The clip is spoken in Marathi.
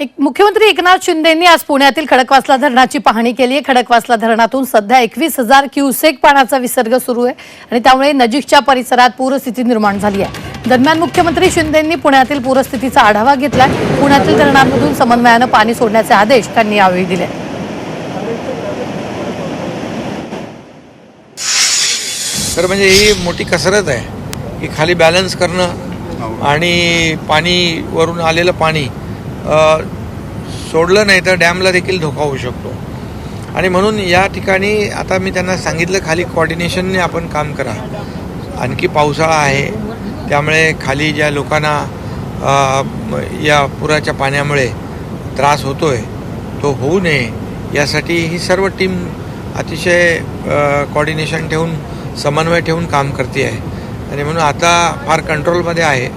एक मुख्यमंत्री एकनाथ शिंदेंनी आज पुण्यातील खडकवासला धरणाची पाहणी केली आहे. खडकवासला धरणातून सध्या एकवीस हजार क्युसेक पाण्याचा विसर्ग सुरू आहे आणि त्यामुळे नजीकच्या परिसरात पूरस्थिती निर्माण झाली आहे. दरम्यान मुख्यमंत्री शिंदेंनी पुण्यातील पूरस्थितीचा आढावा घेतलाय. पुण्यातील धरणांमधून समन्वयानं पाणी सोडण्याचे आदेश त्यांनी यावेळी दिले. तर म्हणजे ही मोठी कसरत आहे. की खाली बॅलन्स करणं आणि पाणी वरून आलेलं पाणी सोडलं नाही तर डॅमला देखील धोका होऊ शकतो. आणि म्हणून या ठिकाणी आता मी त्यांना सांगितलं खाली कॉर्डिनेशनने आपण काम करा. आणखी पावसाळा आहे. त्यामुळे खाली ज्या लोकांना या पुराच्या पाण्यामुळे त्रास होतोय तो होऊ नये. यासाठी ही सर्व टीम अतिशय कॉर्डिनेशन ठेवून समन्वय ठेवून काम करते आहे. आणि म्हणून आता फार कंट्रोलमध्ये आहे.